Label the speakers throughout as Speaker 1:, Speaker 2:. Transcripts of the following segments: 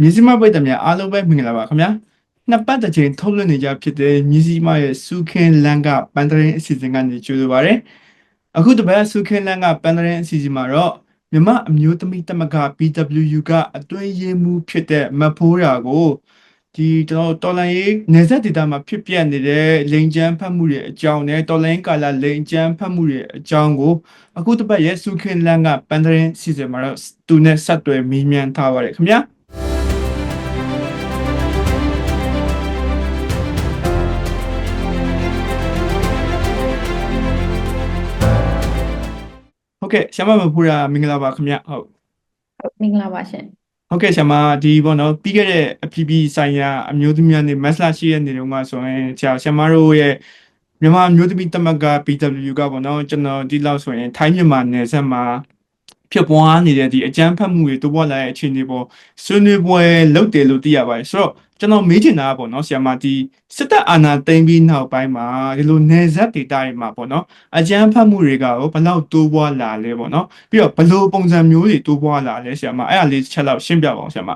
Speaker 1: မြစည်းမပိတ်တယ်များအားလုံးပဲမင်္ဂလာပါခင်ဗျာနှစ်ပတ်တစ်ချိန်ထုတ်လွှင့်နေကြဖြစ်တဲ့မြစည်းမရဲ့စူခင်လန်ကပန်တရင်အစီအစဉ်ကနေကြိုဆိုပါရစေအခုတပတ်စူခင်လန်ကပန်တရင်အစီအစဉ်မှာတော့မြမအမျိုးသမီးတမက PWU ကအတွင်းရေးမှုဖြစ်တဲ့မဖိုးရာကိုဒီကျွန်တော်တော်လန်ရေးနေဆက်ဒေတာမှာဖြစ်ပြနေတဲ့လိန်ချမ်းဖတ်မှုတွေအကြောင်းနဲ့တော်လန်ကာလာလိန်ချမ်းဖတ်မှုတွေအကြောင်းကိုအခုတပတ်ရဲ့စူခင်လန်ကပန်တရင်အစီအစဉ်မှာတော့သူနဲ့ဆက်သွယ်မေးမြန်းထားပါတယ်ခင်ဗျာ ကဲ့ဆရာမမဖူရာမင်္ဂလာပါခင်ဗျဟုတ်
Speaker 2: မင်္ဂလာပါရှင်
Speaker 1: ဟုတ်ကဲ့ဆရာမဒီပေါ့နော်ပြီးခဲ့တဲ့အပြည်ပြည်ဆိုင်ရာအမျိုးသမီးများနေ့မတ်လ10ရက်နေ့တုန်းကဆိုရင်ဆရာဆရာမတို့ရဲ့မြန်မာအမျိုးသမီးသမဂ္ဂ PW ကပေါ့နော်ကျွန်တော်ဒီလောက်ဆိုရင်ထိုင်းမြန်မာနယ်စပ်မှာဖြစ်ပွားနေတဲ့ဒီအကြမ်းဖက်မှုတွေတိုးပွားလာတဲ့အခြေအနေပေါ်ဆွေးနွေးပွဲလုပ်တယ်လို့သိရပါတယ်ဆိုတော့ ကျွန်တော်မေးချင်တာကပေါ့နော်ဆရာမဒီစစ်တပ်အာဏာသိမ်းပြီးနောက်ပိုင်းမှာဒီလိုနယ်စပ်ဒေသတွေမှာပေါ့နော်အကြမ်းဖက်မှုတွေကရောဘယ်လောက်တိုးပွားလာလဲပေါ့နော်ပြီးတော့ဘယ်လိုပုံစံမျိုးတွေတိုးပွားလာလဲဆရာမအဲ့ဒါလေးတစ်ချက်လောက်ရှင်းပြပါအောင်ဆရာမ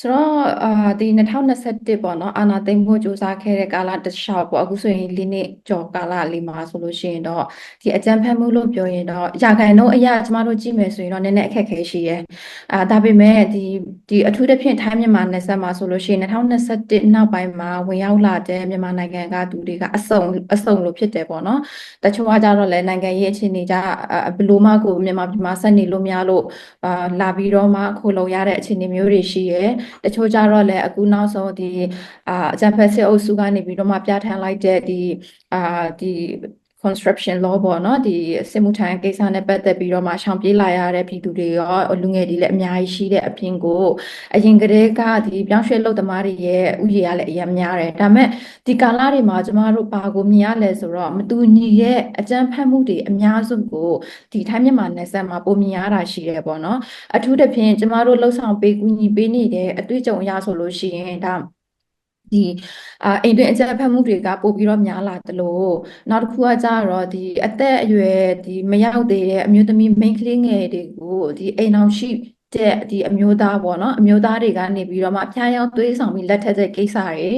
Speaker 2: ဆိုတော့အာဒီ2021ပေါ့နော်အာနာသိမ့်ဖို့ကြိုးစားခဲ့တဲ့ကာလတစ်လျှောက်ပေါ့အခုဆိုရင်လေးနှစ်ကျော်ကာလလေးမှာဆိုလို့ရှိရင်တော့ဒီအကြမ်းဖက်မှုလို့ပြောရင်တော့ရာခိုင်နှုန်းအရာကျမတို့ကြည့်မယ်ဆိုရင်တော့နည်းနည်းအခက်အခဲရှိရဲအာဒါပေမဲ့ဒီဒီအထူးသဖြင့်ထိုင်းမြန်မာနယ်စပ်မှာဆိုလို့ရှိရင်2021နောက်ပိုင်းမှာဝင်ရောက်လာတဲ့မြန်မာနိုင်ငံကသူတွေကအစုံအစုံလို့ဖြစ်တယ်ပေါ့နော်တချို့ကကြတော့လည်းနိုင်ငံရေးအခြေအနေကြအာဘယ်လိုမှကိုမြန်မာပြည်မှာဆက်နေလို့မရလို့အာလာပြီးတော့မှခိုးလုံရတဲ့အခြေအနေမျိုးတွေရှိရဲတချို့ကြတော့လည်းအခုနောက်ဆုံးဒီအာအကြံဖက်စစ်အုပ်စုကနေပြီးတော့မှပြဋ္ဌာန်းလိုက်တဲ့ဒီအာဒီ construction law ပေါ့နော်ဒီစစ်မှုထမ်းကိစ္စနဲ့ပတ်သက်ပြီးတော့မှရှောင်ပြေးလာရတဲ့ပြည်သူတွေရောလူငယ်တွေလည်းအများကြီးရှိတဲ့အပြင်ကိုအရင်ကတည်းကဒီပြောင်းရွှေ့လုပ်သမားတွေရဲ့ဥယျာဉ်ကလည်းအများများတယ်ဒါပေမဲ့ဒီကာလတွေမှာကျမတို့ဘာကိုမြင်ရလဲဆိုတော့မတူညီရဲ့အကြံဖက်မှုတွေအများစုကိုဒီထိုင်းမြန်မာနယ်စပ်မှာပုံမြင်ရတာရှိတယ်ပေါ့နော်အထူးသဖြင့်ကျမတို့လှုပ်ဆောင်ပေးကူညီပေးနေတဲ့အတွေ့အကြုံအရဆိုလို့ရှိရင်ဒါ ဒီအာအိမ်တွင်းအကြမ်းဖက်မှုတွေကပို့ပြီးတော့များလာတယ်လို့နောက်တစ်ခုကကြတော့ဒီအသက်အရွယ်ဒီမရောက်သေးတဲ့အမျိုးသမီးမိန်းကလေးငယ်တွေကိုဒီအိမ်အောင်ရှိတဲ့ဒီအမျိုးသားပေါ့နော်အမျိုးသားတွေကနေပြီးတော့မှဖျားယောင်းသွေးဆောင်ပြီးလက်ထက်တဲ့ကိစ္စတွေ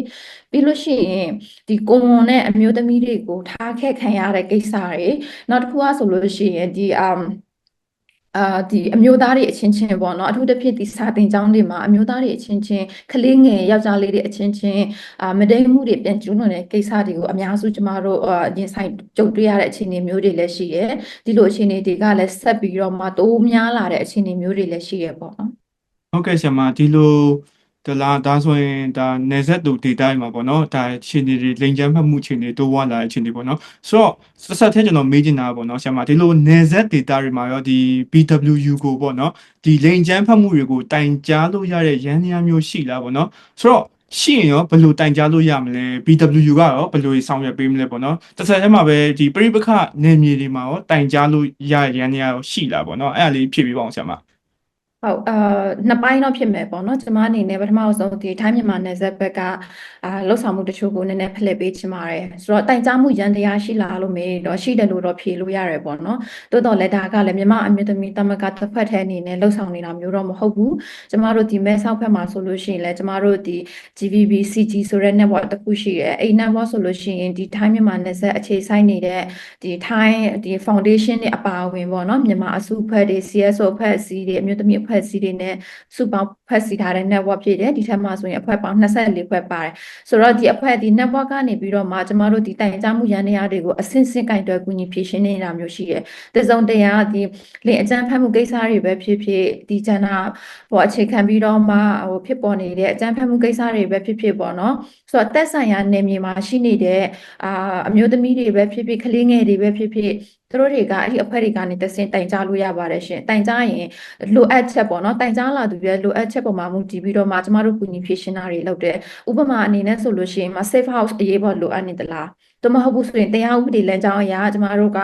Speaker 2: ပြီးလို့ရှိရင်ဒီကိုဝန်နဲ့အမျိုးသမီးတွေကိုထားခဲ့ခံရတဲ့ကိစ္စတွေနောက်တစ်ခုကဆိုလို့ရှိရင်ဒီအမ် အာဒီအမျိုးသားတွေအချင်းချင်းပေါ့နော်အထူးသဖြင့်ဒီစာသင်ကျောင်းတွေမှာအမျိုးသားတွေအချင်းချင်းကလေးငယ်ယောက်ျားလေးတွေအချင်းချင်းအာမတိမ်မှုတွေပြန်ကျူးလွန်တဲ့ကိစ္စတွေကိုအများစုကျမတို့အာရင်ဆိုင်ကြုံတွေ့ရတဲ့အခြေအနေမျိုးတွေလည်းရှိရဲဒီလိုအခြေအနေတွေကလည်းဆက်ပြီးတော့မှတိုးများလာတဲ့အခြေအနေမျိုးတွေလည်းရှိရဲပေါ့နော်
Speaker 1: ဟုတ်ကဲ့ဆရာမဒီလို ဒလာဒါဆိုရင်ဒါနယ်စပ်တူဒေတာတွေမှာပေါ့နော်ဒါခြေနေတွေလိန်ချမ်းဖတ်မှုခြေနေတိုးပွားလာတဲ့ခြေနေပေါ့နော်ဆိုတော့ဆက်ဆက်ထဲကျွန်တော်မေးချင်တာပေါ့နော်ဆရာမဒီလိုနယ်စပ်ဒေတာတွေမှာရောဒီ BWU ကိုပေါ့နော်ဒီလိန်ချမ်းဖတ်မှုတွေကိုတိုင်ကြားလို့ရတဲ့ရန်ရာမျိုးရှိလားပေါ့နော်ဆိုတော့ရှိရင်ရောဘယ်လိုတိုင်ကြားလို့ရမလဲ BWU ကရောဘယ်လိုဆောင်ရွက်ပေးမလဲပေါ့နော်တစ်ဆက်တည်းမှာပဲဒီပြိပခနယ်မြေတွေမှာရောတိုင်ကြားလို့ရရန်ရာရောရှိလားပေါ့နော်အဲ့ဒါလေးဖြည့်ပေးပါအောင်ဆရာမ
Speaker 2: ဟုတ်အာနှစ်ပိုင်းတော့ဖြစ်မယ်ပေါ့နော်ကျွန်မအနေနဲ့ပထမဆုံးဒီထိုင်းမြန်မာနယ်စပ်ဘက်ကအာလှုပ်ဆောင်မှုတချို့ကိုနည်းနည်းဖလှယ်ပေးချင်ပါတယ်ဆိုတော့တိုင်ကြားမှုရန်တရားရှိလားလို့မေးတော့ရှိတယ်လို့တော့ဖြေလို့ရတယ်ပေါ့နော်တိုးတော့လက်ဒါကလည်းမြန်မာအမျိုးသမီးတမကတစ်ဖက်ထဲအနေနဲ့လှုပ်ဆောင်နေတာမျိုးတော့မဟုတ်ဘူးကျွန်မတို့ဒီမဲဆောက်ဘက်မှာဆိုလို့ရှိရင်လည်းကျွန်မတို့ဒီ GVB CG ဆိုတဲ့ network တစ်ခုရှိတယ်အဲ့ network ဆိုလို့ရှိရင်ဒီထိုင်းမြန်မာနယ်စပ်အခြေစိုက်နေတဲ့ဒီထိုင်းဒီ foundation တွေအပါအဝင်ပေါ့နော်မြန်မာအစုအဖွဲ့တွေ CSO အဖွဲ့အစည်းတွေအမျိုးသမီးအဖွဲ့အစည်းတွေနဲ့စုပေါင်းဖွဲ့စည်းထားတဲ့ network ဖြစ်တယ်ဒီထက်မှဆိုရင်အဖွဲ့ပေါင်း24ဖွဲ့ပါတယ်ဆိုတော့ဒီအဖွဲ့ဒီ network ကနေပြီးတော့မှကျမတို့ဒီတိုင်ကြားမှုရန်တရားတွေကိုအဆင့်ဆင့်ကင်တွယ်ကူညီဖြည့်ရှင်းနေတာမျိုးရှိတယ်တစုံတရာဒီလင်အကြမ်းဖက်မှုကိစ္စတွေပဲဖြစ်ဖြစ်ဒီကျန်တာဟိုအခြေခံပြီးတော့မှဟိုဖြစ်ပေါ်နေတဲ့အကြမ်းဖက်မှုကိစ္စတွေပဲဖြစ်ဖြစ်ပေါ့နော်ဆိုတော့တက်ဆိုင်ရာနယ်မြေမှာရှိနေတဲ့အာအမျိုးသမီးတွေပဲဖြစ်ဖြစ်ကလေးငယ်တွေပဲဖြစ်ဖြစ် သူတို့တွေကအဲ့ဒီအဖွဲ့တွေကနေတဆင့်တိုင်ကြားလို့ရပါတယ်ရှင်တိုင်ကြားရင်လိုအပ်ချက်ပေါ့နော်တိုင်ကြားလာသူတွေလိုအပ်ချက်ပေါ်မှာမူတည်ပြီးတော့မှကျမတို့ကူညီဖြည့်ရှင်းတာတွေလုပ်တယ်ဥပမာအနေနဲ့ဆိုလို့ရှိရင်မ safe house အရေးပေါ်လိုအပ်နေသလားတမဟုတ်ဘူးဆိုရင်တရားဥပဒေလမ်းကြောင်းအရာကျမတို့က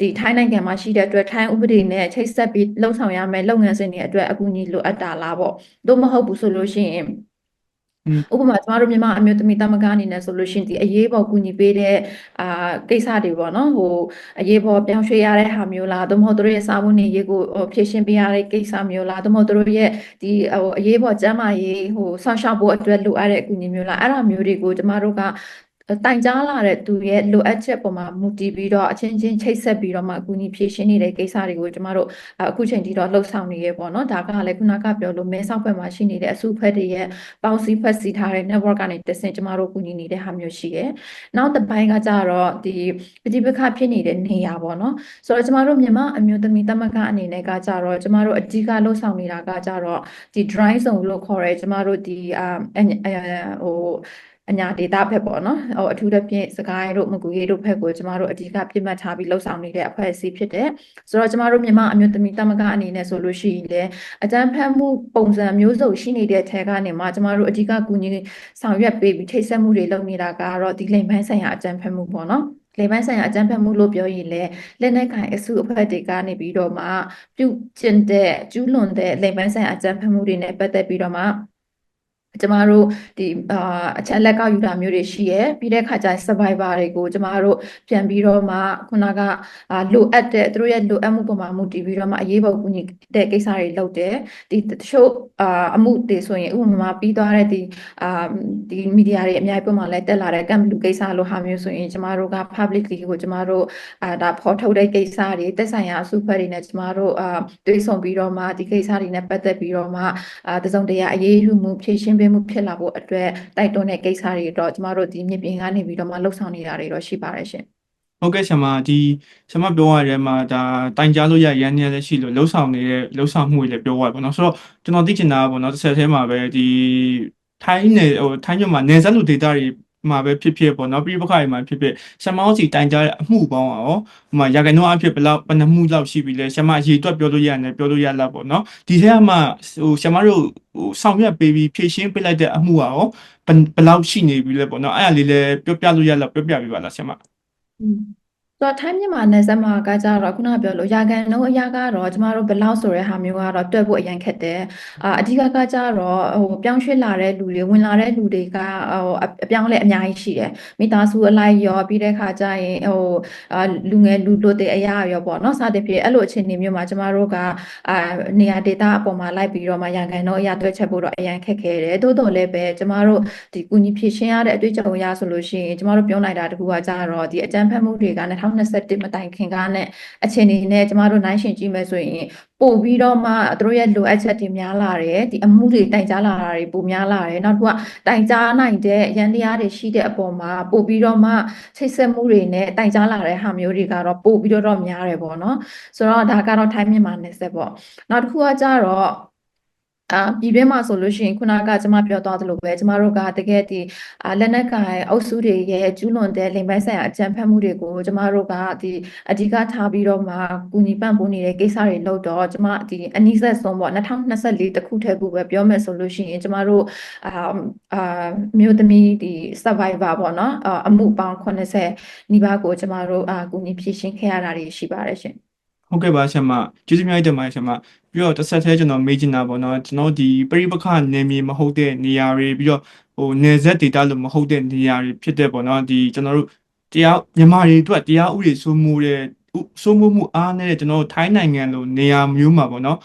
Speaker 2: ဒီထိုင်းနိုင်ငံမှာရှိတဲ့အတွက်ထိုင်းဥပဒေနဲ့ချိတ်ဆက်ပြီးလှုပ်ဆောင်ရမယ်လုပ်ငန်းစဉ်တွေအတွက်အကူအညီလိုအပ်တာလားပေါ့တို့မဟုတ်ဘူးဆိုလို့ရှိရင်
Speaker 1: อืม
Speaker 2: ဥပမာကျမတို့မြန်မာအမျိုးသမီးသမဂ္ဂအနေနဲ့ဆိုလို့ရှိရင်ဒီအရေးပေါ်ကူညီပေးတဲ့အာကိစ္စတွေပေါ့နော်ဟိုအရေးပေါ်ပြောင်းရွှေ့ရတဲ့ဟာမျိုးလားသို့မဟုတ်သူတို့ရဲ့စာဝန်နေရေးကိုဟိုဖြည့်ရှင်းပေးရတဲ့ကိစ္စမျိုးလားသို့မဟုတ်သူတို့ရဲ့ဒီဟိုအရေးပေါ်ကျန်းမာရေးဟိုဆောင်းရှောက်ဖို့အတွက်လိုအပ်တဲ့အကူအညီမျိုးလားအဲ့ဒါမျိုးတွေကိုကျမတို့က တိုင်ကြားလာတဲ့သူရဲ့လိုအပ်ချက်ပေါ်မှာမူတည်ပြီးတော့အချင်းချင်းချိတ်ဆက်ပြီးတော့မှအကူအညီဖြည့်ရှင်းနေတဲ့ကိစ္စတွေကိုကျမတို့အခုချိန်ထိတော့လှုပ်ဆောင်နေရပေါ့နော်ဒါကလည်းခုနကပြောလို့မဲဆောက်ဘက်မှာရှိနေတဲ့အစုဖွဲ့တွေရဲ့ပေါင်းစည်းဖွဲ့စည်းထားတဲ့ network ကနေတဆင့်ကျမတို့ကူညီနေတဲ့ဟာမျိုးရှိတယ်။နောက်တစ်ပိုင်းကကြတော့ဒီပဋိပက္ခဖြစ်နေတဲ့နေရာပေါ့နော်။ဆိုတော့ကျမတို့မြန်မာအမျိုးသမီးသမဂ္ဂအနေနဲ့ကကြတော့ကျမတို့အဓိကလှုပ်ဆောင်နေတာကကြတော့ဒီ dry zone လို့ခေါ်ရဲကျမတို့ဒီအာဟို အညာဒေတာဘက်ပေါ့နော်ဟိုအထူးသဖြင့်စကိုင်းတို့မကူရေးတို့ဘက်ကိုကျမတို့အဓိကပြစ်မှတ်ထားပြီးလှုပ်ဆောင်နေတဲ့အဖွဲ့အစည်းဖြစ်တယ်ဆိုတော့ကျမတို့မြန်မာအမျိုးသမီးသမဂ္ဂအနေနဲ့ဆိုလို့ရှိရင်လည်းအကြမ်းဖက်မှုပုံစံမျိုးစုံရှိနေတဲ့ထဲကနေမှကျမတို့အဓိကကူညီဆောင်ရွက်ပေးပြီးထိတ်ဆက်မှုတွေလုပ်နေတာကတော့ဒီလိမ်ပိုင်းဆိုင်ရာအကြမ်းဖက်မှုပေါ့နော်လေပိုင်းဆိုင်ရာအကြမ်းဖက်မှုလို့ပြောရင်လည်းလက်နက်ကိုင်အစုအဖွဲ့တွေကနေပြီးတော့မှပြုကျင့်တဲ့ကျူးလွန်တဲ့လေပိုင်းဆိုင်ရာအကြမ်းဖက်မှုတွေနဲ့ပတ်သက်ပြီးတော့မှ ကျမတို့ဒီအာအချက်လက်ကောက်ယူတာမျိုးတွေရှိရယ်ပြီးတဲ့ခါကျရင် survivor တွေကိုကျမတို့ပြန်ပြီးတော့မှခုနကအာလိုအပ်တဲ့သူတို့ရဲ့လိုအပ်မှုပေါ်မှာမူတည်ပြီးတော့မှအရေးပေါ်ကူညီတဲ့ကိစ္စတွေလုပ်တယ်ဒီတချို့အာအမှုတွေဆိုရင်ဥပမာပြီးသွားတဲ့ဒီအာဒီမီဒီယာတွေအများကြီးပုံမှန်လဲတက်လာတဲ့ကမ်ဘလူကိစ္စလို့ဟာမျိုးဆိုရင်ကျမတို့က publicly ကိုကျမတို့အာဒါဖော်ထုတ်တဲ့ကိစ္စတွေတက်ဆိုင်ရာအစုဖွဲ့တွေနဲ့ကျမတို့အာတွေ့ဆုံပြီးတော့မှဒီကိစ္စတွေနဲ့ပတ်သက်ပြီးတော့မှအာတစုံတရာအရေးယူမှုဖြည့်ရှင်းပေးမှုဖြစ်လာဖို့အတွက်တိုက်တွန်းတဲ့ကိစ္စတွေတော့ကျမတို့ဒီမြင့်ပြင်ကနေပြီးတော့မှလှုပ်ဆောင်နေတာတွေတော့ရှိပါတယ်ရှင်
Speaker 1: ဟုတ်ကဲ့ဆရာမဒီဆရာမပြောရတဲ့မှာဒါတိုင်ကြားလို့ရရန်နေလည်းရှိလို့လှုပ်ဆောင်နေတဲ့လှုပ်ဆောင်မှုတွေလည်းပြောရပါတော့ဆိုတော့ကျွန်တော်သိချင်တာကပေါ့နော်တစ်ဆက်တည်းမှာပဲဒီထိုင်းနယ်ဟိုထိုင်းမြန်မာနယ်စပ်လူဒေသတွေ မှာပဲဖြစ်ဖြစ်ပေါ့နော်ပြိပခါတွေမှာဖြစ်ဖြစ်ရှမအောင်စီတိုင်ကြတဲ့အမှုပေါင်းရောဟိုမှာရာခိုင်နှုန်းအဖြစ်ဘယ်လောက်ဘယ်နှမှုလောက်ရှိပြီလဲရှမအရေးအတွက်ပြောလို့ရတယ်ပြောလို့ရလားပေါ့နော်ဒီထဲမှာဟိုရှမတို့ဟိုဆောင်ရွက်ပေးပြီးဖြည့်ရှင်းပေးလိုက်တဲ့အမှုရောဘယ်လောက်ရှိနေပြီလဲပေါ့နော်အဲ့ဒါလေးလည်းပြောပြလို့ရလားပြောပြပေးပါလားရှမ
Speaker 2: อืมဆို တော့ထိုင်းမြန်မာနယ်စပ်မှာကကြတော့ခုနကပြောလို့ရာကန်လုံးအရာကတော့ကျမတို့ဘလောက်ဆိုတဲ့ဟာမျိုးကတော့တွက်ဖို့အရင်ခက်တယ်အာအဓိကကကြတော့ဟိုပြောင်းရွှေ့လာတဲ့လူတွေဝင်လာတဲ့လူတွေကဟိုအပြောင်းလဲအများကြီးရှိတယ်မိသားစုအလိုက်ရောပြီးတဲ့ခါကျရင်ဟိုအာလူငယ်လူတို့တဲ့အရာရောပေါ့နော်စသဖြင့်အဲ့လိုအခြေအနေမျိုးမှာကျမတို့ကအာနေရာဒေတာအပေါ်မှာလိုက်ပြီးတော့မှရာကန်လုံးအရာတွက်ချက်ဖို့တော့အရင်ခက်ခဲတယ်တိုးတော်လည်းပဲကျမတို့ဒီကုညီဖြည့်ရှင်းရတဲ့အတွေ့အကြုံအရဆိုလို့ရှိရင်ကျမတို့ပြောနိုင်တာတခုကကြတော့ဒီအကြမ်းဖက်မှုတွေက2000 2021မတိုင်ခင်ကနဲ့အခြေအနေနဲ့ကျမတို့နိုင်ရှင်ကြည့်မယ်ဆိုရင်ပို့ပြီးတော့မှသူတို့ရဲ့လိုအပ်ချက်တွေများလာတယ်ဒီအမှုတွေတိုင်ကြားလာတာတွေပိုများလာတယ်နောက်တစ်ခုကတိုင်ကြားနိုင်တဲ့ရန်တရားတွေရှိတဲ့အပေါ်မှာပို့ပြီးတော့မှချိတ်ဆက်မှုတွေနဲ့တိုင်ကြားလာတဲ့ဟာမျိုးတွေကတော့ပို့ပြီးတော့များတယ်ပေါ့နော်ဆိုတော့ဒါကတော့ထိုင်းမြန်မာနယ်စပ်ပေါ့နောက်တစ်ခုကကြတော့ အာပြည်တွင်းမှာဆိုလို့ရှိရင်ခုနကကျွန်မပြောသွားသလိုပဲကျမတို့ကတကယ်ဒီအာလက်နက်ကိုင်အုပ်စုတွေရဲ့ကျူးလွန်တဲ့လိမ်ပိုင်းဆိုင်ရာအကြမ်းဖက်မှုတွေကိုကျမတို့ကဒီအဓိကထားပြီးတော့မှကူညီပံ့ပိုးနေတဲ့ကိစ္စတွေလုပ်တော့ကျမဒီအနည်းဆက်ဆုံးပေါ့2024တခုတည်းကိုပဲပြောမယ်ဆိုလို့ရှိရင်ကျမတို့အာအာမြို့သမီးဒီ survivor ပေါ့နော်အမှုပေါင်း80နီးပါးကိုကျမတို့အာကူညီဖြည့်ရှင်းခဲ့ရတာတွေရှိပါတယ်ရှင်
Speaker 1: ဟုတ်ကဲ့ပါဆရာမကျေးဇူးများတင်ပါတယ်ဆရာမပြီးတော့တစ်ဆက်တည်းကျွန်တော်မေးချင်တာပေါ့နော်ကျွန်တော်ဒီပရိပခနယ်မြေမဟုတ်တဲ့နေရာတွေပြီးတော့ဟိုနယ်စပ်ဒေသလို့မဟုတ်တဲ့နေရာတွေဖြစ်တဲ့ပေါ့နော်ဒီကျွန်တော်တို့တရားမြန်မာတွေအတွက်တရားဥပဒေစိုးမိုးတဲ့စိုးမိုးမှုအားနည်းတဲ့ကျွန်တော်တို့ထိုင်းနိုင်ငံလိုနေရာမျိုးမှာပေါ့နော်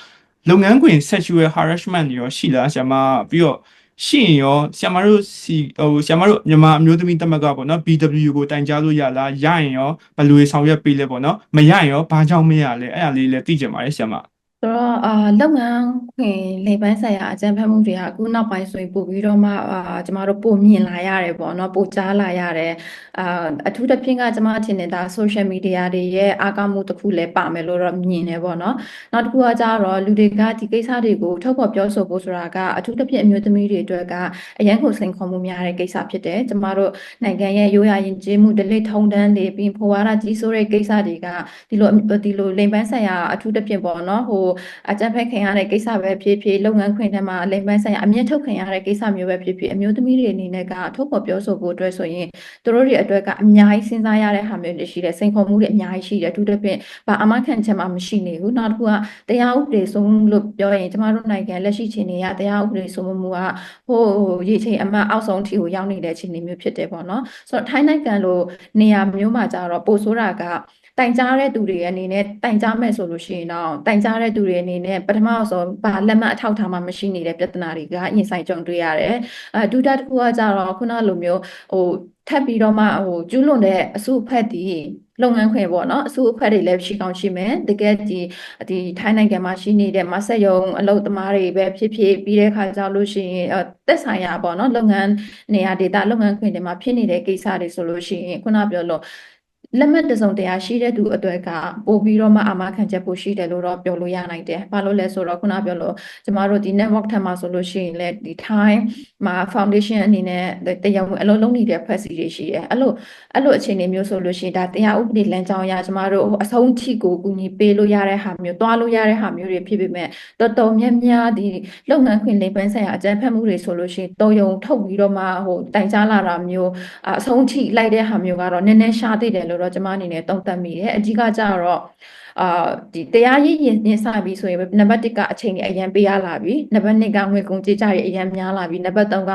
Speaker 1: လုပ်ငန်းခွင် sexual harassment တွေရောရှိလားဆရာမပြီးတော့ ရှိရင်ရောဆရာမတို့စီဟိုဆရာမတို့မြန်မာအမျိုးသမီးတမကပေါ့နော် BW ကိုတိုင်ကြားလို့ရလားရရင်ရောဘယ်လိုဆောင်ရွက်ပေးလဲပေါ့နော်မရရင်ရောဘာကြောင့်မရလဲအဲ့ဒါလေးလည်းသိကြပါတယ်ဆရာမ
Speaker 2: ဆိုတော့အာလုပ်ငန်းခွင်လေပိုင်းဆိုင်ရာအကြံဖတ်မှုတွေကအခုနောက်ပိုင်းဆိုရင်ပို့ပြီးတော့မှအာကျမတို့ပို့မြင်လာရတယ်ပေါ့နော်ပို့ကြားလာရတယ်အာအထူးသဖြင့်ကကျမထင်နေတာ social media တွေရဲ့အားကောင်းမှုတစ်ခုလည်းပါမယ်လို့တော့မြင်တယ်ပေါ့နော်နောက်တစ်ခုကကြတော့လူတွေကဒီကိစ္စတွေကိုထုတ်ဖော်ပြောဆိုဖို့ဆိုတာကအထူးသဖြင့်အမျိုးသမီးတွေအတွက်ကအရန်ကိုစိန်ခေါ်မှုများတဲ့ကိစ္စဖြစ်တယ်ကျမတို့နိုင်ငံရဲ့ရိုးရာယဉ်ကျေးမှုဒလိထုံတန်းတွေပြီးဖွာရကြီးဆိုးတဲ့ကိစ္စတွေကဒီလိုဒီလိုလိမ်ပန်းဆိုင်ရာအထူးသဖြင့်ပေါ့နော်ဟိုအကြံဖက်ခင်ရတဲ့ကိစ္စပဲဖြစ်ဖြစ်လုပ်ငန်းခွင်ထဲမှာလိမ်ပန်းဆိုင်ရာအမြင့်ထုတ်ခင်ရတဲ့ကိစ္စမျိုးပဲဖြစ်ဖြစ်အမျိုးသမီးတွေအနေနဲ့ကထုတ်ဖော်ပြောဆိုဖို့အတွက်ဆိုရင်သူတို့တွေအတွက်ကအများကြီးစဉ်းစားရတဲ့ဟာမျိုးတွေရှိတယ်စိန်ခေါ်မှုတွေအများကြီးရှိတယ်အထူးသဖြင့်ဘာအမခံချက်မှမရှိနေဘူးနောက်တစ်ခုကတရားဥပဒေစိုးမိုးလို့ပြောရင်ကျမတို့နိုင်ငံလက်ရှိချိန်တွေကတရားဥပဒေစိုးမိုးမှုကဟိုရေချိန်အမှတ်အောက်ဆုံးထိကိုရောက်နေတဲ့အခြေအနေမျိုးဖြစ်တယ်ပေါ့နော်ဆိုတော့ထိုင်းနိုင်ငံလိုနေရာမျိုးမှာကြတော့ပိုဆိုးတာက တိုင်ကြားတဲ့သူတွေအနေနဲ့တိုင်ကြားမဲ့ဆိုလို့ရှိရင်တော့တိုင်ကြားတဲ့သူတွေအနေနဲ့ပထမဆုံးဘာလက်မှတ်အထောက်ထားမှမရှိနေတဲ့ပြဿနာတွေကရင်ဆိုင်ကြုံတွေ့ရတယ်။အဲဒုတိယတစ်ခုကကြတော့ခုနလိုမျိုးဟိုထပ်ပြီးတော့မှဟိုကျူးလွန်တဲ့အစုအဖွဲ့တည်လုပ်ငန်းခွင်ပေါ့နော်အစုအဖွဲ့တွေလည်းရှိကောင်းရှိမယ်တကယ်ဒီဒီထိုင်းနိုင်ငံမှာရှိနေတဲ့မဆက်ယုံအလုပ်သမားတွေပဲဖြစ်ဖြစ်ပြီးတဲ့ခါကျလို့ရှိရင်သက်ဆိုင်ရာပေါ့နော်လုပ်ငန်းနေရာဒေတာလုပ်ငန်းခွင်တွေမှာဖြစ်နေတဲ့ကိစ္စတွေဆိုလို့ရှိရင်ခုနပြောလို့ လက်မှတ်တစုံတရာရှိတဲ့သူအတွက်ကပို့ပြီးတော့မှအာမခံချက်ပို့ရှိတယ်လို့တော့ပြောလို့ရနိုင်တယ်။ဘာလို့လဲဆိုတော့ခုနပြောလို့ကျမတို့ဒီ network ထက်မှာဆိုလို့ရှိရင်လည်းဒီ time မှာ foundation အနေနဲ့တရားဝင်အလုပ်လုပ်နေတဲ့ဖွဲ့စည်းတွေရှိတယ်။အဲ့လိုအဲ့လိုအခြေအနေမျိုးဆိုလို့ရှိရင်ဒါတရားဥပဒေလမ်းကြောင်းအရကျမတို့အဆုံးထိကိုကူညီပေးလို့ရတဲ့ဟာမျိုးတွားလို့ရတဲ့ဟာမျိုးတွေဖြစ်ပေမဲ့တော်တော်များများဒီလုပ်ငန်းခွင်လိမ်ပန်းဆိုင်ရာအကြမ်းဖက်မှုတွေဆိုလို့ရှိရင်တော်ယုံထုတ်ပြီးတော့မှဟိုတိုင်ကြားလာတာမျိုးအဆုံးထိလိုက်တဲ့ဟာမျိုးကတော့နည်းနည်းရှားသေးတယ်လို့တော့ကျမအနေနဲ့သုံးသပ်မိတယ်အဓိကကျတော့ အာဒီတရားရေးရင်ညင်စပြီဆိုရင်နံပါတ်1ကအချိန်ကြီးအရင်ပေးရလာပြီနံပါတ်2ကငွေကုန်ကြေးကြရအရင်များလာပြီနံပါတ်3က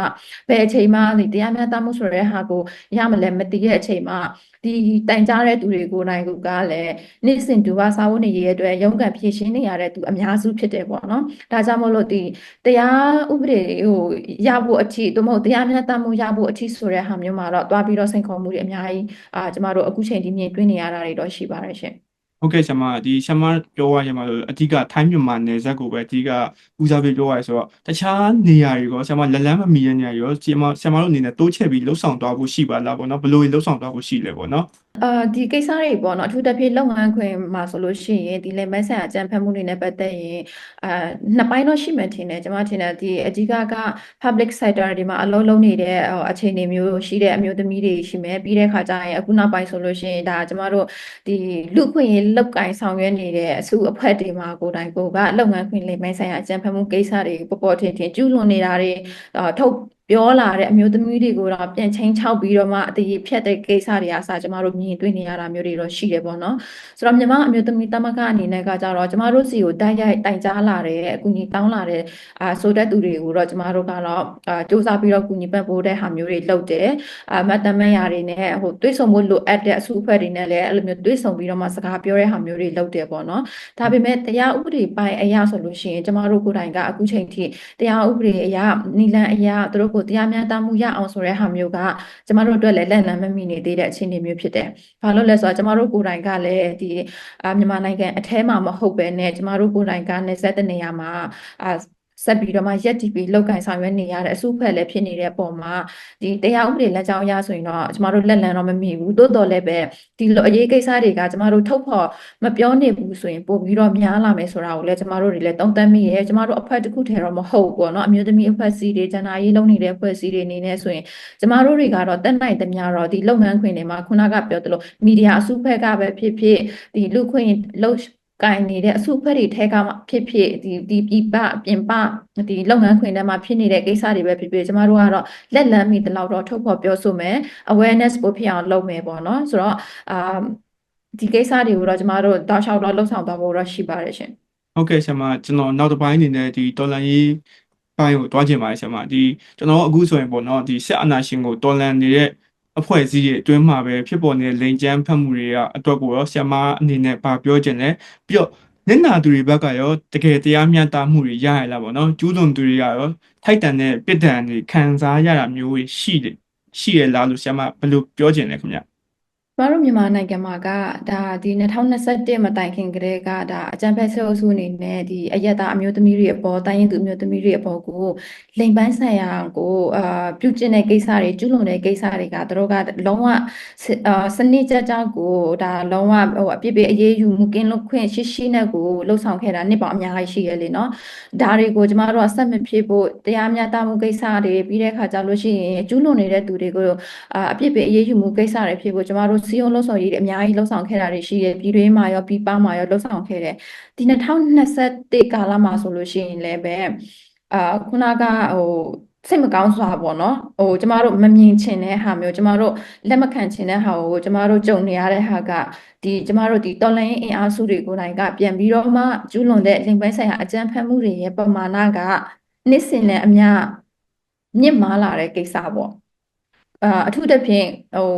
Speaker 2: ဘယ်အချိန်မှဒီတရားမျှတမှုဆိုတဲ့ဟာကိုရမလဲမတည်တဲ့အချိန်မှာဒီတိုင်ကြားတဲ့သူတွေကိုနိုင်ကလည်းနေ့စဉ်သူကစာဝတ်နေရတဲ့အတွက်ရုန်းကန်ဖြည့်ရှင်းနေရတဲ့သူအများစုဖြစ်တယ်ပေါ့နော်ဒါကြောင့်မို့လို့ဒီတရားဥပဒေဟိုရဖို့အထိသို့မဟုတ်တရားမျှတမှုရဖို့အထိဆိုတဲ့ဟာမျိုးမှာတော့တွားပြီးတော့စိန်ခေါ်မှုတွေအများကြီးအာကျမတို့အခုချိန်ဒီမြင်တွေ့နေရတာတွေတော့ရှိပါတယ်ရှင်
Speaker 1: ဟုတ်ကဲ့ဆရာမဒီဆရာမပြောရရင်မှာဆိုအဓိကထိုင်းမြန်မာနယ်စပ်ကိုပဲအဓိကဦးစားပေးပြောရဆိုတော့တခြားနေရာတွေရောဆရာမလက်လန်းမမီတဲ့နေရာတွေရောဆရာမဆရာမတို့အနေနဲ့တိုးချဲ့ပြီးလှုပ်ဆောင်သွားဖို့ရှိပါလားပေါ့နော်ဘယ်လိုလှုပ်ဆောင်သွားဖို့ရှိလဲပေါ့နော်
Speaker 2: အာဒီကိစ္စတွေပေါ့နော်အထူးသဖြင့်လုပ်ငန်းခွင်မှာဆိုလို့ရှိရင်ဒီလေမက်ဆန်အကြံဖတ်မှုတွေနဲ့ပတ်သက်ရင်အာနှစ်ပိုင်းတော့ရှိမှထင်တယ်ကျွန်မထင်တယ်ဒီအဓိကက public sector တွေမှာအလုပ်လုပ်နေတဲ့အခြေအနေမျိုးရှိတဲ့အမျိုးသမီးတွေရှိမယ်ပြီးတဲ့ခါကျရင်အခုနောက်ပိုင်းဆိုလို့ရှိရင်ဒါကျွန်မတို့ဒီလူခွင့်ရေးလောက်ကင်ဆောင်ရွက်နေတဲ့အစုအဖွဲ့တွေမှာကိုယ်တိုင်ကိုယ်ကလုပ်ငန်းခွင်လေမက်ဆန်အကြံဖတ်မှုကိစ္စတွေပေါ်ပေါ်ထင်ထင်ကျူးလွန်နေတာတွေထုတ် ပြောလာတဲ့အမျိုးသမီးတွေကိုတော့ပြန်ချင်းချောက်ပြီးတော့မှအတည်ဖြတ်တဲ့ကိစ္စတွေအစားကျမတို့မြင်တွေ့နေရတာမျိုးတွေတော့ရှိတယ်ပေါ့နော်ဆိုတော့မြန်မာအမျိုးသမီးတမကအနေနဲ့ကကြတော့ကျမတို့စီကိုတိုက်ရိုက်တိုင်ကြားလာတဲ့အကူအညီတောင်းလာတဲ့အာဆိုတဲ့သူတွေကိုတော့ကျမတို့ကတော့အာစူးစမ်းပြီးတော့ကူညီပံ့ပိုးတဲ့ဟာမျိုးတွေလုပ်တယ်အာမတ်တမန်ရာတွေနဲ့ဟိုတွေးဆုံမှုလိုအပ်တဲ့အစုအဖွဲ့တွေနဲ့လည်းအဲ့လိုမျိုးတွေးဆုံပြီးတော့မှစကားပြောတဲ့ဟာမျိုးတွေလုပ်တယ်ပေါ့နော်ဒါပေမဲ့တရားဥပဒေပိုင်းအရာဆိုလို့ရှိရင်ကျမတို့ကိုယ်တိုင်ကအခုချိန်ထိတရားဥပဒေအရာနီလန်အရာသူတို့ကိတရားမျှတမှုရအောင်ဆိုတဲ့ဟာမျိုးကကျမတို့အတွက်လည်းလက်လန်းမမိနေသေးတဲ့အခြေအနေမျိုးဖြစ်တယ်။ဘာလို့လဲဆိုတော့ကျမတို့ကိုယ်တိုင်ကလည်းဒီအာမြန်မာနိုင်ငံအแทမှာမဟုတ်ပဲねကျမတို့ကိုယ်တိုင်ကနယ်စပ်တနေရာမှာအာ ဆက်ပြီးတော့မှရက်တီပီလောက်ကင်ဆောင်ရွက်နေရတဲ့အစုဖွဲ့လည်းဖြစ်နေတဲ့အပေါ်မှာဒီတရားဥပဒေလက်ကြောင်းအရဆိုရင်တော့ကျမတို့လက်လန်တော့မမိဘူးတိုးတော်လည်းပဲဒီလိုအရေးကိစ္စတွေကကျမတို့ထုတ်ဖော်မပြောနေဘူးဆိုရင်ပို့ပြီးတော့များလာမယ်ဆိုတာကိုလည်းကျမတို့တွေလည်းတုံ့တက်မိရဲကျမတို့အဖွဲ့တစ်ခုတည်းတော့မဟုတ်ဘူးเนาะအမျိုးသမီးအဖွဲ့အစည်းတွေဂျန်နာရေးလုပ်နေတဲ့အဖွဲ့အစည်းတွေအနေနဲ့ဆိုရင်ကျမတို့တွေကတော့တက်နိုင်သမျှတော့ဒီလုပ်ငန်းခွင်တွေမှာခုနကပြောသလိုမီဒီယာအစုဖွဲ့ကပဲဖြစ်ဖြစ်ဒီလူခွင့်လုပ် ကင်နေတဲ့အစုအဖွဲ့တွေထဲကမှဖြစ်ဖြစ်ဒီဒီပြပပြင်ပဒီလုပ်ငန်းခွင်ထဲမှာဖြစ်နေတဲ့ကိစ္စတွေပဲဖြစ်ဖြစ်ကျမတို့ကတော့လက်လန်းမိတလောက်တော့ထုတ်ဖော်ပြောဆိုမယ် awareness ပိုဖြစ်အောင်လုပ်မယ်ပေါ့နော်ဆိုတော့အာဒီကိစ္စတွေကိုတော့ကျမတို့တောက်လျှောက်တော့လှုပ်ဆောင်သွားဖို့တော့ရှိပါတယ်ရှင်
Speaker 1: ဟုတ်ကဲ့ဆရာမကျွန်တော်နောက်တစ်ပိုင်းအနေနဲ့ဒီတော်လန်ရေးပိုင်းကိုတွားချင်ပါတယ်ဆရာမဒီကျွန်တော်အခုဆိုရင်ပေါ့နော်ဒီဆက်အနာရှင်ကိုတော်လန်နေတဲ့ အဖွဲ့အစည်းရဲ့အတွင်းမှာပဲဖြစ်ပေါ်နေတဲ့လိန်ကျန်းဖတ်မှုတွေကအတွက်ကိုရောဆရာမအနေနဲ့ဗာပြောချင်တယ်ပြီးတော့မျက်နာသူတွေဘက်ကရောတကယ်တရားမျှတမှုတွေရရလားပေါ့နော်ကျူးလွန်သူတွေကရောထိုက်တန်တဲ့ပြစ်ဒဏ်တွေခံစားရတာမျိုးတွေရှိတယ်ရှိရလားလို့ဆရာမဘယ်လိုပြောချင်လဲခင်ဗျ
Speaker 2: ကျမတို့မြန်မာနိုင်ငံမှာက ဒါဒီ 2021 မတိုင်ခင်ကတည်းက ဒါအကြံဖက်ဆဲအုပ်စုအနေနဲ့ ဒီအယက်သားအမျိုးသမီးတွေအပေါ် တိုင်းရင်သူအမျိုးသမီးတွေအပေါ်ကို လိမ်ပန်းဆိုင်ရာကိုအာပြုကျင့်တဲ့ကိစ္စတွေကျူးလွန်တဲ့ကိစ္စတွေကသူတို့ကလုံးဝအာစနစ်ကြကြကိုဒါလုံးဝဟိုအပြစ်ပေးအရေးယူမှုကင်းလွတ်ခွင့်ရှိရှိနဲ့ကိုလှုပ်ဆောင်ခဲ့တာနှစ်ပေါင်းအများကြီးရှိရလေနော်ဒါတွေကိုကျမတို့ကဆက်မဖြစ်ဖို့တရားမျှတမှုကိစ္စတွေပြီးတဲ့အခါကျလို့ရှိရင်ကျူးလွန်နေတဲ့သူတွေကိုအာအပြစ်ပေးအရေးယူမှုကိစ္စတွေဖြစ်ဖို့ကျမတို့စီယုံလှုပ်ဆောင်ရေးတွေအများကြီးလှုပ်ဆောင်ခဲ့တာတွေရှိတယ်ပြည်တွင်းမှာရောပြည်ပမှာရောလှုပ်ဆောင်ခဲ့တယ်ဒီ2021ကာလမှာဆိုလို့ရှိရင်လည်းပဲအာခုနကဟိုစိတ်မကောင်းစွာပေါ့နော်ဟိုကျမတို့မမြင်ချင်တဲ့ဟာမျိုးကျမတို့လက်မခံချင်တဲ့ဟာကိုကျမတို့ကြုံနေရတဲ့ဟာကဒီကျမတို့ဒီတော်လိုင်းအင်အားစုတွေကိုယ်တိုင်ကပြန်ပြီးတော့မှကျူးလွန်တဲ့လိင်ပိုင်းဆိုင်ရာအကြမ်းဖက်မှုတွေရဲ့ပမာဏကနှစ်စဉ်နဲ့အမျှမြင့်မားလာတဲ့ကိစ္စပေါ့အာအထူးသဖြင့်ဟို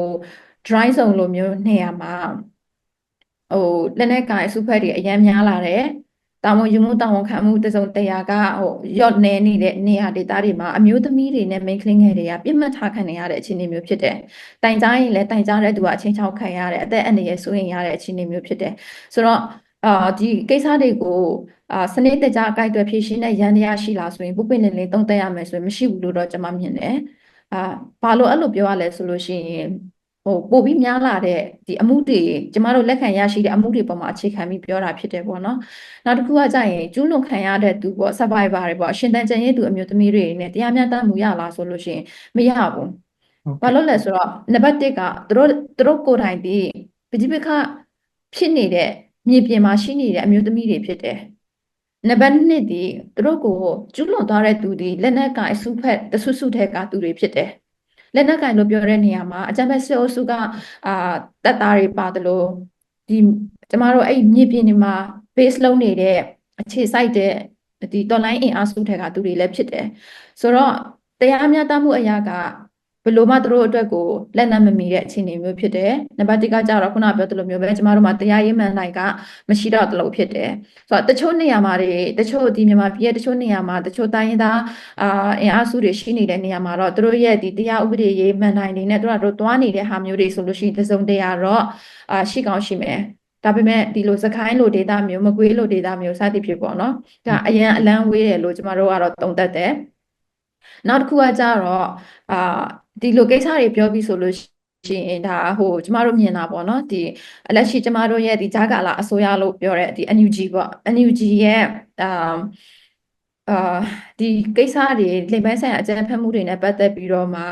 Speaker 2: dry zone လိုမျိုးနေရာမှာဟိုလက်နက်ကိုင်စုဖက်တွေအများများလာတယ်တာဝန်ယူမှုတာဝန်ခံမှုတစုံတရာကဟိုရော့နေနေတဲ့နေရာဒေသတွေမှာအမျိုးသမီးတွေနဲ့ main ကလေးငယ်တွေကပြစ်မှတ်ထားခံနေရတဲ့အခြေအနေမျိုးဖြစ်တယ်။တိုင်ကြားရင်လည်းတိုင်ကြားတဲ့သူကအချင်းချောက်ခံရတယ်အသက်အန္တရာယ်ဆိုရင်ရတဲ့အခြေအနေမျိုးဖြစ်တယ်။ဆိုတော့အာဒီကိစ္စတွေကိုအာစနစ်တကျအကိုက်အတွယ်ဖြေရှင်းတဲ့ရန်တရားရှိလားဆိုရင်ပုပ္ပင်လင်းလင်းသုံးသပ်ရမယ်ဆိုရင်မရှိဘူးလို့တော့ကျွန်မမြင်တယ်။အာဘာလို့အဲ့လိုပြောရလဲဆိုလို့ရှိရင် ဟိုပို့ပြီးများလာတဲ့ဒီအမှုတွေကျမတို့လက်ခံရရှိတဲ့အမှုတွေပေါ်မှာအခြေခံပြီးပြောတာဖြစ်တယ်ပေါ့နော်နောက်တစ်ခုကကြရင်ကျူးလွန်ခံရတဲ့သူပေါ့ survivor တွေပေါ့အရှင်တန်ကျန်ရဲ့သူအမျိုးသမီးတွေနဲ့တရားမျှတမှုရလားဆိုလို့ရှိရင်မရဘူး
Speaker 1: ဟုတ်
Speaker 2: ဘာ
Speaker 1: ကဲ့
Speaker 2: လို့လဲဆိုတော့နံပါတ်1ကသူတို့သူတို့ကိုယ်တိုင်ဒီပဋိပက္ခဖြစ်နေတဲ့မြေပြင်မှာရှိနေတဲ့အမျိုးသမီးတွေဖြစ်တယ်နံပါတ်2ဒီသူတို့ကိုကျူးလွန်သွားတဲ့သူဒီလက်နက်ကင်စုဖက်တဆုစုထဲကသူတွေဖြစ်တယ် လက်နက်ကင်လို့ပြောတဲ့နေရာမှာအကြမ်းဖက်စစ်အုပ်စုကအာတပ်သားတွေပါတယ်လို့ဒီကျမတို့အဲ့ဒီမြေပြင်တွေမှာ base လုံးနေတဲ့အခြေစိုက်တဲ့ဒီ online အင်အားစုထဲကသူတွေလည်းဖြစ်တယ်ဆိုတော့တရားမျှတမှုအရာက ဘယ်လိုမှသူတို့အတွက်ကိုလက်နက်မမီတဲ့အခြေအနေမျိုးဖြစ်တယ်နံပါတ်1ကကြတော့ခုနပြောသလိုမျိုးပဲကျမတို့မှာတရားရေးမှန်တိုင်ကမရှိတော့တလို့ဖြစ်တယ်ဆိုတော့တချို့နေရာမှာတွေတချို့ဒီမြန်မာပြည်ရဲ့တချို့နေရာမှာတချို့တိုင်းရင်းသားအာအင်အားစုတွေရှိနေတဲ့နေရာမှာတော့သူတို့ရဲ့ဒီတရားဥပဒေရေးမှန်တိုင်တွေနဲ့သူတို့ကသွားနေတဲ့ဟာမျိုးတွေဆိုလို့ရှိရင်တစုံတရာတော့အာရှိကောင်းရှိမယ်ဒါပေမဲ့ဒီလိုစခိုင်းလိုဒေတာမျိုးမကွေးလိုဒေတာမျိုးစသည်ဖြစ်ပေါ့နော်ဒါအရန်အလန်းဝေးတယ်လို့ကျမတို့ကတော့သုံးသပ်တယ် နောက်တစ်ခုကကြတော့အာဒီလိုကိစ္စတွေပြောပြီးဆိုလို့ရှိရင်ဒါဟိုကျမတို့မြင်တာပေါ့နော်ဒီလက်ရှိကျမတို့ရဲ့ဒီဂျာကာလာအစိုးရလို့ပြောတဲ့ဒီ NUG ပေါ့ NUG ရဲ့အာ အာဒီကိစ္စတွေလိမ်ပိုင်းဆိုင်ရာအကြမ်းဖက်မှုတွေနဲ့ပတ်သက်ပြီးတော့မှ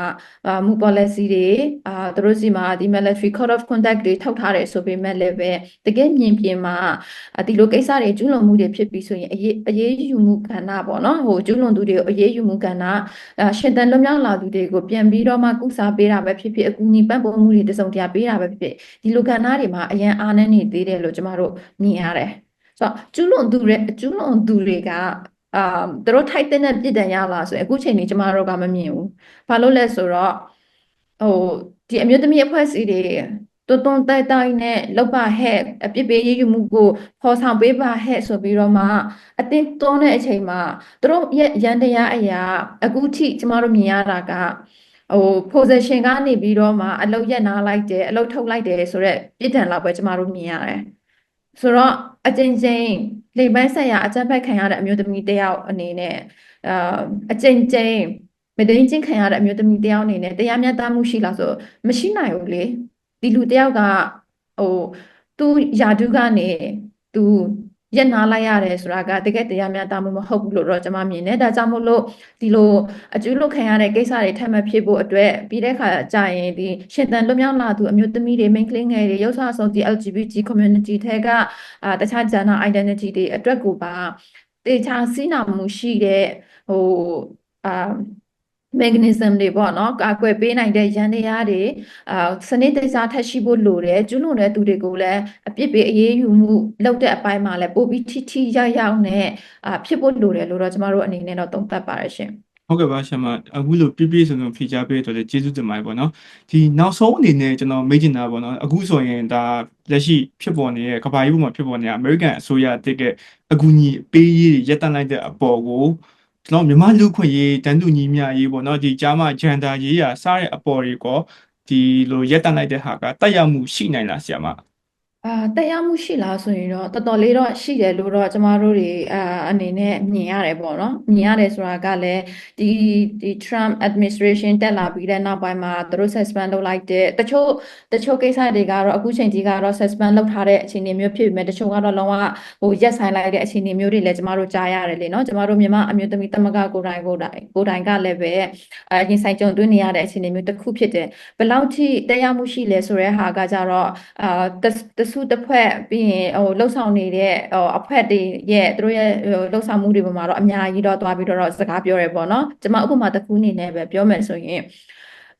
Speaker 2: အာမူ policy တွေအာသူတို့စီမှာဒီ military code of conduct တွေထုတ်ထားတယ်ဆိုပေမဲ့လည်းပဲတကယ်မြင်ပြင်မှာအာဒီလိုကိစ္စတွေကျူးလွန်မှုတွေဖြစ်ပြီးဆိုရင်အရေးအရေးယူမှုကဏ္ဍပေါ့နော်ဟိုကျူးလွန်သူတွေကိုအရေးယူမှုကဏ္ဍအာရှင်တန်လွတ်မြောက်လာသူတွေကိုပြန်ပြီးတော့မှကုစားပေးတာပဲဖြစ်ဖြစ်အကူအညီပံ့ပိုးမှုတွေတစုံတရာပေးတာပဲဖြစ်ဖြစ်ဒီလိုကဏ္ဍတွေမှာအရန်အားနည်းနေသေးတယ်လို့ကျမတို့မြင်ရတယ်ဆိုတော့ကျူးလွန်သူတွေကျူးလွန်သူတွေက အာသူတို့ထိုက်တဲ့ပြစ်ဒဏ်ရလားဆိုရင်အခုချိန်นี้ကျမတို့ကမမြင်ဘူးဘာလို့လဲဆိုတော့ဟိုဒီအမျိုးသမီးအဖွဲ့အစည်းတွေတွန်းတွန်းတိုက်တိုက်နဲ့လောက်ပါဟဲ့အပြစ်ပေးရေးယူမှုကိုဖော်ဆောင်ပေးပါဟဲ့ဆိုပြီးတော့မှအတင်းတွန်းတဲ့အချိန်မှာသူတို့ရဲ့ရန်တရားအရာအခုထိကျမတို့မြင်ရတာကဟို position ကနေပြီးတော့မှအလုတ်ရက်နာလိုက်တယ်အလုတ်ထုတ်လိုက်တယ်ဆိုတော့ပြစ်ဒဏ်လောက်ပဲကျမတို့မြင်ရတယ်ဆိုတော့အကျဉ်းချင်း လိမ်ပိုင်းဆိုင်ရာအကြမ်းဖက်ခံရတဲ့အမျိုးသမီးတစ်ယောက်အနေနဲ့အာအကျဉ်းချင်းမဒိန်ချင်းခံရတဲ့အမျိုးသမီးတစ်ယောက်အနေနဲ့တရားမျှတမှုရှိလားဆိုမရှိနိုင်ဘူးလေဒီလူတစ်ယောက်ကဟိုသူယာဒုကနေသူ ရက်နာလိုက်ရတယ်ဆိုတာကတကယ်တရားမျှတမှုမဟုတ်ဘူးလို့တော့ကျွန်မမြင်တယ်ဒါကြောင့်မို့လို့ဒီလိုအကျူးလွတ်ခံရတဲ့ကိစ္စတွေထပ်မဖြစ်ဖို့အတွက်ပြီးတဲ့အခါကြာရင်ဒီရှင်သန်လွတ်မြောက်လာသူအမျိုးသမီးတွေ main ကလေးငယ်တွေရုပ်ဆဆုံးဒီ LGBT community ထဲကအာတခြား gender identity တွေအတွက်ကိုပါတေချာစီးနာမှုရှိတဲ့ဟိုအာ mechanism တွေပေါ့နော်ကာကွယ်ပေးနိုင်တဲ့ရန်တရားတွေအာစနစ်တကျထပ်ရှိဖို့လိုတယ်ကျွလွန်တဲ့သူတွေကိုလည်းအပြစ်ပေးအရေးယူမှုလုပ်တဲ့အပိုင်းမှာလည်းပိုပြီးထိထိရောက်ရောက်နဲ့အာဖြစ်ဖို့လိုတယ်လို့တော့ကျမတို့အနေနဲ့တော့သုံးသပ်ပါတယ်ရှင်
Speaker 1: ဟုတ်ကဲ့ပါဆရာမအခုလိုပြည့်ပြည့်စုံစုံဖြေကြားပေးတဲ့အတွက်လည်းကျေးဇူးတင်ပါတယ်ပေါ့နော်ဒီနောက်ဆုံးအနေနဲ့ကျွန်တော်မေးချင်တာပေါ့နော်အခုဆိုရင်ဒါလက်ရှိဖြစ်ပေါ်နေတဲ့ကမ္ဘာကြီးပေါ်မှာဖြစ်ပေါ်နေတဲ့အမေရိကန်အစိုးရတစ်ကအကူအညီပေးရေးတွေရပ်တန့်လိုက်တဲ့အပေါ်ကို ကျွန်တော်မြန်မာလူခွင့်ရေးတန်းတူညီမျှရေးပေါ့နော်ဒီကြားမှာဂျန်ဒါရေးရာစတဲ့အပေါ်တွေကိုဒီလိုရပ်တန့်လိုက်တဲ့ဟာကတက်ရောက်မှုရှိနိုင်လားဆရာမ
Speaker 2: အာတရားမှုရှိလားဆိုရင်တော့တော်တော်လေးတော့ရှိတယ်လို့တော့ကျမတို့တွေအာအနေနဲ့မြင်ရတယ်ပေါ့နော်မြင်ရတယ်ဆိုတာကလည်းဒီဒီ Trump administration တက်လာပြီးတဲ့နောက်ပိုင်းမှာသူတို့ suspend လုပ်လိုက်တဲ့တချို့တချို့ကိစ္စတွေကတော့အခုချိန်ကြီးကတော့ suspend လုပ်ထားတဲ့အခြေအနေမျိုးဖြစ်ပေမဲ့တချို့ကတော့လုံးဝဟိုရက်ဆိုင်လိုက်တဲ့အခြေအနေမျိုးတွေလည်းကျမတို့ကြားရတယ်လေနော်ကျမတို့မြန်မာအမျိုးသမီးသမဂ္ဂကိုယ်တိုင်ကိုယ်တိုင်ကိုယ်တိုင်ကလည်းပဲအရင်ဆိုင်ကြုံတွေ့နေရတဲ့အခြေအနေမျိုးတစ်ခုဖြစ်တယ်ဘယ်လောက်ထိတရားမှုရှိလဲဆိုတဲ့ဟာကကြတော့အာတတစုတစ်ဖွဲ့ပြီးရင်ဟိုလှုပ်ဆောင်နေတဲ့ဟိုအဖွဲ့တွေရဲ့သူတို့ရဲ့ဟိုလှုပ်ဆောင်မှုတွေပေါ်မှာတော့အများကြီးတော့သွားပြီးတော့စကားပြောရဲပေါ့နော်ကျွန်မဥပမာတစ်ခုအနေနဲ့ပဲပြောမယ်ဆိုရင်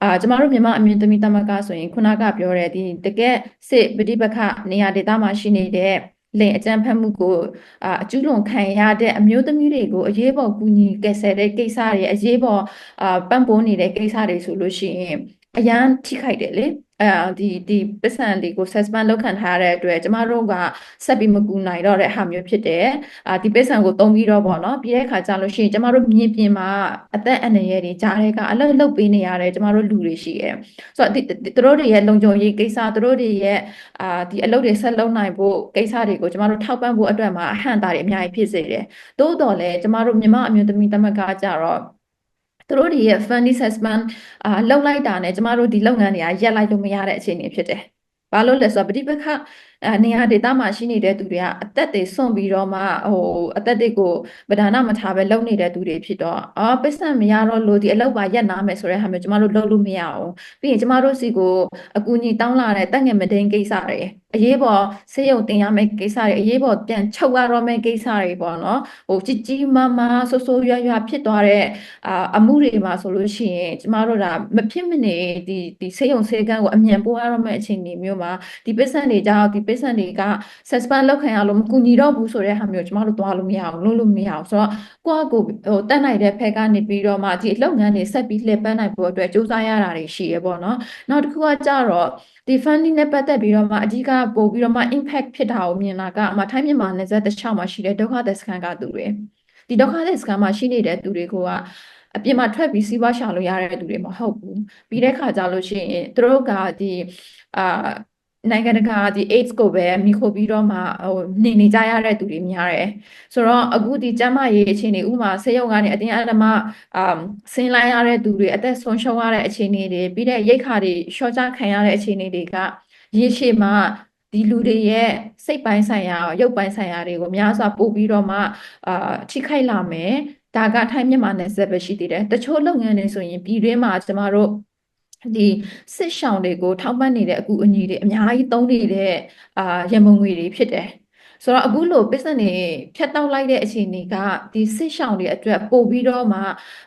Speaker 2: အာကျမတို့မြန်မာအမျိုးသမီးသမဂ္ဂဆိုရင်ခုနကပြောတဲ့ဒီတကယ်စစ်ပဋိပက္ခနေရာဒေသမှာရှိနေတဲ့လင်အကြမ်းဖက်မှုကိုအာအကျူးလွန်ခံရတဲ့အမျိုးသမီးတွေကိုအရေးပေါ်ကူညီကယ်ဆယ်တဲ့ကိစ္စတွေအရေးပေါ်အာပံ့ပိုးနေတဲ့ကိစ္စတွေဆိုလို့ရှိရင်အရန်ထိခိုက်တယ်လေ အဲဒီဒီပစ္စံတွေကို suspend လုပ်ခံထားရတဲ့အတွက်ကျမတို့ကဆက်ပြီးမကူနိုင်တော့တဲ့ဟာမျိုးဖြစ်တယ်အာဒီပစ္စံကိုတုံးပြီးတော့ပေါ့နော်ပြီးတဲ့အခါကျလို့ရှိရင်ကျမတို့မြင်ပြင်မှာအသက်အန္တရာယ်တွေကြားထဲကအလုပ်လုပ်ပေးနေရတဲ့ကျမတို့လူတွေရှိတယ်ဆိုတော့ဒီသူတို့တွေရဲ့လုံခြုံရေးကိစ္စသူတို့တွေရဲ့အာဒီအလုပ်တွေဆက်လုပ်နိုင်ဖို့ကိစ္စတွေကိုကျမတို့ထောက်ပံ့ဖို့အတွက်မှာအဟန့်တာတွေအများကြီးဖြစ်စေတယ်သို့တော်လည်းကျမတို့မြန်မာအမျိုးသမီးသမဂ္ဂကြတော့ သူတို့တွေရဲ့ funny suspend အာလောက်လိုက်တာနဲ့ကျမတို့ဒီလုပ်ငန်းတွေကရက်လိုက်လို့မရတဲ့အခြေအနေဖြစ်တယ်။ဘာလို့လဲဆိုတော့ပဋိပက္ခ အဲနေရာဒေသမှာရှိနေတဲ့သူတွေကအသက်တွေစွန့်ပြီးတော့မှဟိုအသက်တွေကိုပဓာနမထားပဲလုပ်နေတဲ့သူတွေဖြစ်တော့အော်ပစ္စံမရတော့လို့ဒီအလုပ်ပါရက်နာမယ်ဆိုတဲ့ဟာမျိုးကျမတို့လုပ်လို့မရအောင်ပြီးရင်ကျမတို့စီကိုအကူအညီတောင်းလာတဲ့တက်ငယ်မဒိန်ကိစ္စတွေအရေးပေါ်ဆေးရုံတင်ရမယ့်ကိစ္စတွေအရေးပေါ်ပြန်ချုပ်ရတော့မယ့်ကိစ္စတွေပေါ့နော်ဟိုကြီးကြီးမားမားဆိုးဆိုးရွားရွားဖြစ်သွားတဲ့အာအမှုတွေမှာဆိုလို့ရှိရင်ကျမတို့ကမဖြစ်မနေဒီဒီဆေးရုံဆေးကန်းကိုအမြန်ပို့ရတော့မယ့်အခြေအနေမျိုးမှာဒီပစ္စံတွေကြောင့်ဒီပစ္စံတွေက suspend လုပ်ခံရလို့မကူညီတော့ဘူးဆိုတဲ့ဟာမျိုးကျမတို့သွားလို့မရအောင်လုပ်လို့မရအောင်ဆိုတော့ကိုယ့်အကိုဟိုတက်နိုင်တဲ့ဖက်ကနေပြီးတော့မှဒီအလုပ်ငန်းတွေဆက်ပြီးလှည့်ပန်းနိုင်ဖို့အတွက်စူးစမ်းရတာတွေရှိရပေါ့နော်နောက်တစ်ခုကကြတော့ဒီ funding နဲ့ပတ်သက်ပြီးတော့မှအဓိကပို့ပြီးတော့မှ impact ဖြစ်တာကိုမြင်လာကအမှထိုင်းမြန်မာနယ်စပ်တစ်လျှောက်မှာရှိတဲ့ဒုက္ခသည်စခန်းကသူတွေဒီဒုက္ခသည်စခန်းမှာရှိနေတဲ့သူတွေကိုကအပြင်မှာထွက်ပြီးစီးပွားရှာလို့ရတဲ့သူတွေမဟုတ်ဘူးပြီးတဲ့ခါကျလို့ရှိရင်သူတို့ကဒီအာ နိုင်ငံတကာဒီ AIDS ကိုပဲမိခိုပြီးတော့မှဟိုနေနေကြရတဲ့သူတွေများတယ်ဆိုတော့အခုဒီကျန်းမာရေးအခြေအနေဥပမာဆေးရုံကနေအတင်းအဓမ္မအာဆင်းလိုက်ရတဲ့သူတွေအသက်ဆုံးရှုံးရတဲ့အခြေအနေတွေပြီးတဲ့ရိတ်ခါတွေရှော့ချခံရတဲ့အခြေအနေတွေကရေရှည်မှာဒီလူတွေရဲ့စိတ်ပိုင်းဆိုင်ရာရုပ်ပိုင်းဆိုင်ရာတွေကိုများစွာပို့ပြီးတော့မှအာထိခိုက်လာမယ်ဒါကထိုင်းမြန်မာနယ်စပ်ပဲရှိသေးတယ်တချို့လုပ်ငန်းတွေဆိုရင်ပြည်တွင်းမှာကျမတို့ ဒီစစ်ရှောင်းတွေကိုထောက်ပံ့နေတဲ့အကူအညီတွေအများကြီးသုံးနေတဲ့အာရန်ပုံငွေတွေဖြစ်တယ် ဆိုတော့အခုလို business တွေဖြတ်တောက်လိုက်တဲ့အခြေအနေကဒီစစ်ရှောင်းတွေအတွက်ပို့ပြီးတော့မှ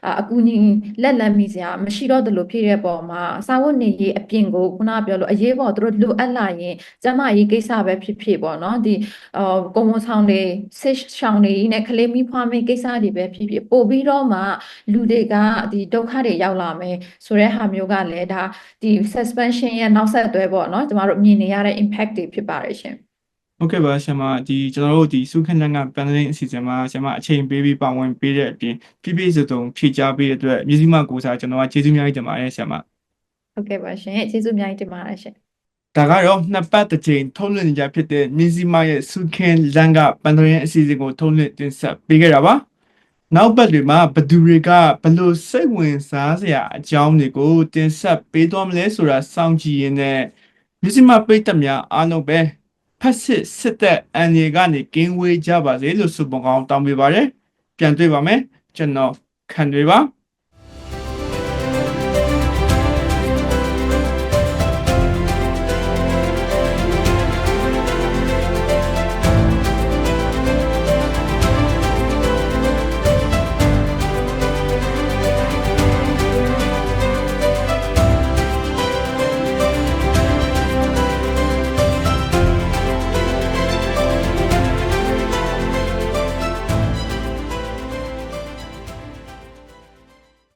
Speaker 2: အာအကူအညီလက်လန်းမိစရာမရှိတော့သလိုဖြစ်တဲ့ပုံမှာစာဝတ်နေရေးအပြင်ကိုခုနကပြောလို့အရေးပေါ်သူတို့လိုအပ်လာရင်ကျန်းမာရေးကိစ္စပဲဖြစ်ဖြစ်ပေါ့နော်ဒီအော်ကုံဝန်ဆောင်တွေစစ်ရှောင်းတွေနဲ့ကလေးမိဖွားမိကိစ္စတွေပဲဖြစ်ဖြစ်ပို့ပြီးတော့မှလူတွေကဒီဒုက္ခတွေရောက်လာမယ်ဆိုတဲ့ဟာမျိုးကလည်းဒါဒီ suspension ရဲ့နောက်ဆက်တွဲပေါ့နော်ကျမတို့မြင်နေရတဲ့ impact တွေဖြစ်ပါတယ်ရှင်
Speaker 1: ဟုတ်ကဲ့ပါဆရာမဒီကျွန်တော်တို့ဒီစုခန္ဓာကပန်တဲ့အစီအစဉ်မှာဆရာမအချိန်ပေးပြီးပါဝင်ပေးတဲ့အပြင်ပြည့်ပြည့်စုံစုံဖြည့်ချပေးတဲ့အတွက်မြစည်းမကိုစားကျွန်တော်ကကျေးဇူးများကြီးတင်ပါတယ်ဆရာမ
Speaker 2: ဟုတ်ကဲ့ပါရှင်ကျေးဇူးအများကြီးတင်ပါတယ်ရှင်
Speaker 1: ဒါကတော့နှစ်ပတ်တစ်ချိန်ထုတ်လွှင့်နေကြဖြစ်တဲ့မြစည်းမရဲ့စုခင်းလန်ကပန်တဲ့အစီအစဉ်ကိုထုတ်လွှင့်တင်ဆက်ပေးခဲ့တာပါနောက်ပတ်တွေမှာဘသူတွေကဘလို့စိတ်ဝင်စားစရာအကြောင်းတွေကိုတင်ဆက်ပေးသွားမလဲဆိုတာစောင့်ကြည့်ရင်းနဲ့မြစည်းမပိတ်သက်များအားလုံးပဲ ဖက်စစ်စစ်သက်အန်ရီကနေကင်းဝေးကြပါစေလို့ဆုမကောင်းတောင်းပေးပါရယ်ပြန်တွေ့ပါမယ်ကျွန်တော်ခံတွေပါ